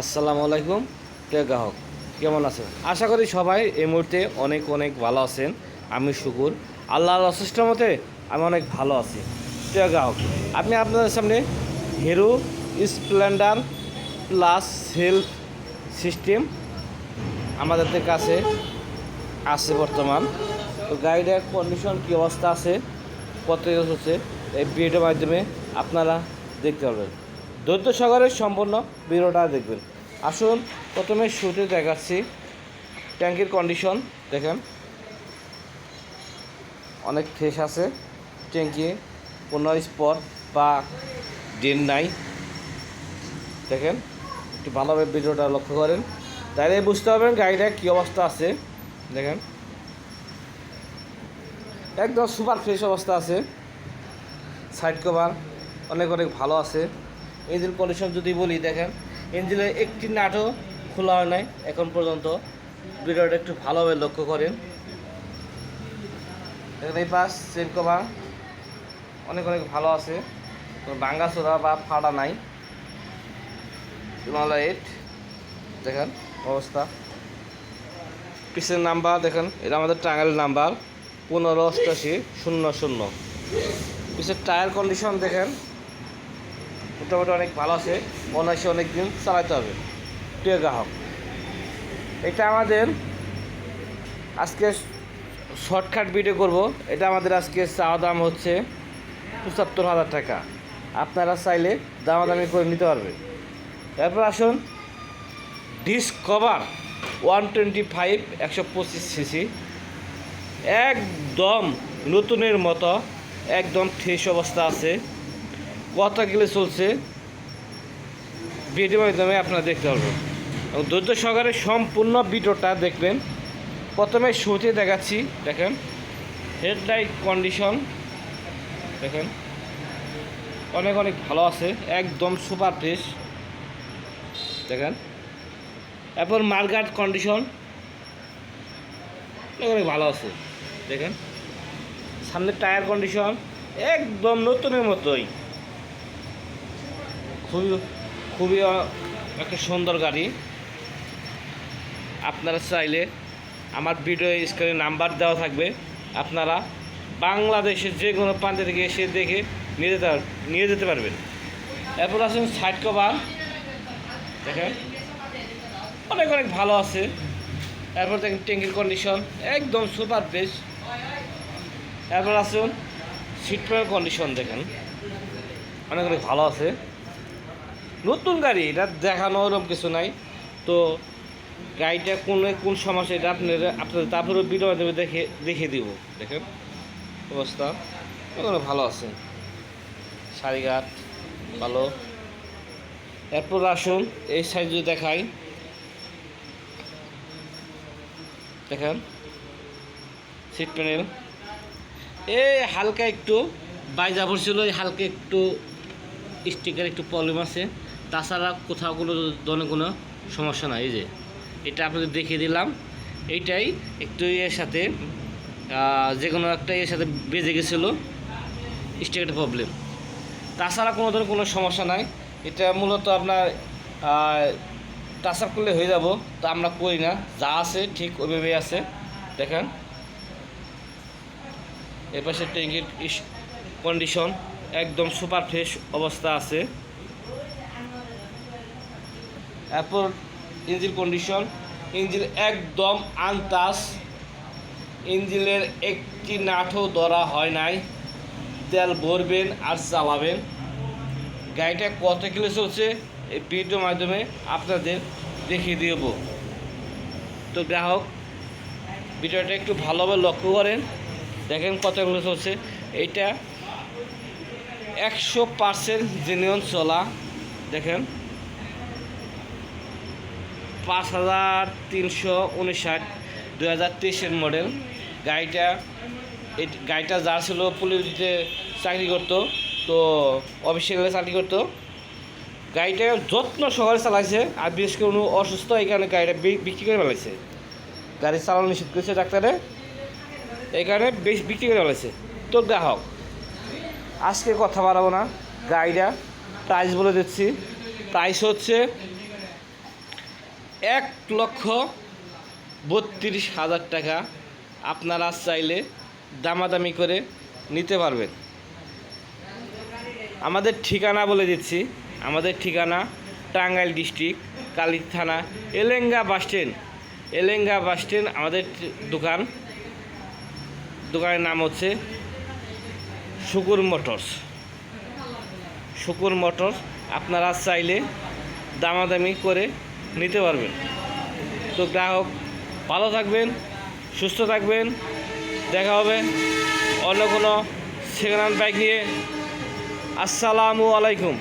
আসসালামু আলাইকুম, প্রিয় গ্রাহক, কেমন আছেন? আশা করি সবাই এই মুহূর্তে অনেক অনেক ভালো আছেন, আমি শুকুর। আল্লাহর অসুস্থ মতে আমি অনেক ভালো আছি। প্রিয় গ্রাহক আপনি আপনাদের সামনে Hero Splendor plus self system আমাদের কাছে আছে বর্তমান। তো গাড়িটার কন্ডিশন কী অবস্থা আছে, কত হচ্ছে, এই ভিডিওর মাধ্যমে আপনারা দেখতে পারবেন। দৈত্য সাগরের সম্পূর্ণ ভিডিওটা দেখবেন। আসুন, প্রথমে শুরুতে দেখাচ্ছি। ট্যাঙ্কির কন্ডিশন দেখেন। অনেক ফ্রেশ আছে। ট্যাঙ্কি কোনো স্পট বা ড্রেন নাই। দেখেন, একটু ভালোভাবে ভিডিওটা লক্ষ্য করেন। তাহলে বুঝতে পারবেন গাড়িটা কী অবস্থা আছে। দেখেন। একদম সুপার ফ্রেশ অবস্থা আছে। সাইড কভার অনেক অনেক ভালো আছে। ইঞ্জিন কন্ডিশন যদি বলি, দেখেন ইঞ্জিনের একটি নাটও খোলা হয় নাই এখন পর্যন্ত। ভিডিওটা একটু ভালোভাবে লক্ষ্য করেন। দেখেন এই পাশ, সেট কভার অনেক অনেক ভালো আছে। ভাঙ্গা চোরা বা ফাটা নাই। হিমালয় এইট দেখেন, অবস্থা। পিসের নাম্বার, দেখেন, এটা আমাদের টাঙ্গাইল নাম্বার। পনেরো অষ্টাশি, শূন্য শূন্য। পিসের টায়ার কন্ডিশন দেখেন মোটামুটি অনেক ভালো আছে। অনায়াসে অনেক দিন চালাতে হবে। প্রিয় গ্রাহক, এটা আমাদের আজকে শর্টকাট ভিডিও করব। এটা আমাদের আজকে চাওয়া দাম হচ্ছে পঁচাত্তর হাজার টাকা। আপনারা চাইলে দামাদামি করে নিতে পারবেন। এরপর আসুন ডিসকভার ওয়ান টোয়েন্টি ফাইভ একশো পঁচিশ সিসি। একদম নতুনের মতো, একদম ফ্রেশ অবস্থা আছে। কত গেলে চলছে। ভিডিও মাধ্যমে আপনারা দেখতে পারবেন। এবং ধৈর্য সহকারে সম্পূর্ণ ভিডিওটা দেখবেন। প্রথমে শুরুতে দেখাচ্ছি, দেখেন। হেডলাইট কন্ডিশন দেখেন। অনেক অনেক ভালো আছে, একদম সুপার ফ্রেশ দেখেন। এরপর মার্গাট কন্ডিশন অনেক অনেক ভালো আছে, দেখেন। সামনের টায়ার কন্ডিশন একদম নতুনের মতোই। খুবই খুবই একটা সুন্দর গাড়ি। আপনারা চাইলে আমার ভিডিও স্ক্রিনে নাম্বার দেওয়া থাকবে। আপনারা বাংলাদেশের যে কোনো প্রান্ত থেকে এসে দেখে নিয়ে যেতে নিয়ে যেতে পারবেন। এরপর আসুন সাইড কভার দেখেন, অনেক অনেক ভালো আছে। এরপর দেখেন ট্যাঙ্কির কন্ডিশন একদম সুপার ফ্রেশ এরপর আসুন সিট কন্ডিশন দেখেন। অনেক অনেক ভালো আছে। নতুন গাড়ি, এটা দেখানো ওরকম কিছু নাই। তো গাড়িটা কোন কোন সমস্যা, এটা আপনারা আপনাদের তারপরে ভিডিও দেখে দেখে দিব। দেখেন, অবস্থা ওখানে ভালো আছে। শাড়িঘাট ভালো। এরপর আসুন, এই সাইজ যদি দেখাই। দেখেন সিট প্যানেল এই হালকা একটু, বাইজা পড়ছিল হালকা একটু স্টিকার একটু প্রবলেম আছে। তাছাড়া কোথাও কোনো ধরনের কোনো সমস্যা নাই, এই যে। এটা আপনাদের দেখিয়ে দিলাম। এইটাই একটু ইয়ের সাথে যে কোনো একটা ইয়ের সাথে বেজে গেছিল স্টিকারটা প্রবলেম। তাছাড়া কোনো ধরনের কোনো সমস্যা নাই। এটা মূলত আপনার টাচ আপ করলে হয়ে যাব, তা আমরা করি না। যা আছে ঠিক ওইভাবেই আছে। দেখেন। এর পাশে ট্যাঙ্কির কন্ডিশন একদম সুপার ফ্রেশ অবস্থা আছে। এরপর ইঞ্জিন কন্ডিশন ইঞ্জিন একদম আনতাস ইঞ্জিনের একটি নাটও ধরা হয় নাই। তেল ভরবেন আর চালাবেন। গাড়িটা কত কিলো চলছে? এই ভিডিওর মাধ্যমে আপনাদের দেখিয়ে দেব। তো গ্রাহক, ভিডিওটা একটু ভালোভাবে লক্ষ্য করেন। দেখেন কত কিলো চলছে। এইটা একশো পার্সেন্ট জেনুয়ন চলা দেখেন। পাঁচ হাজার তিনশো উনষাট দু হাজার তেইশের মডেল গাড়িটা গাড়িটা যা ছিল পুলিশে চাকরি করতো, তো অফিসে চাকরি করতো। গাড়িটা যত্ন সহকারে চালাইছে, আর বিশেষ করে উনি অসুস্থ, এই কারণে গাড়িটা বিক্রি করে ফেলাইছে। গাড়ি চালানো নিষেধ করেছে ডাক্তারে, এই কারণে বেশ বিক্রি করে ফেলাইছে। তো গ্রাহক, আজকে কথা বাড়াবো না। গাড়িটা প্রাইস বলে দিচ্ছি। প্রাইস হচ্ছে এক লক্ষ বত্রিশ হাজার টাকা আপনারা চাইলে দামাদামি করে নিতে পারবেন। আমাদের ঠিকানা বলে দিচ্ছি। আমাদের ঠিকানা টাঙ্গাইল ডিস্ট্রিক্ট, কালী থানা, Elenga bus stand. Elenga bus stand আমাদের দোকান। দোকানের নাম হচ্ছে শুকুর মোটরস। শুকুর মোটরস আপনারা চাইলে দামাদামি করে নিতে পারবেন। তো গ্রাহক, ভালো থাকবেন, সুস্থ থাকবেন। দেখা হবে অন্য কোনো সেকেন্ড হ্যান্ড বাইক নিয়ে। আসসালামু আলাইকুম।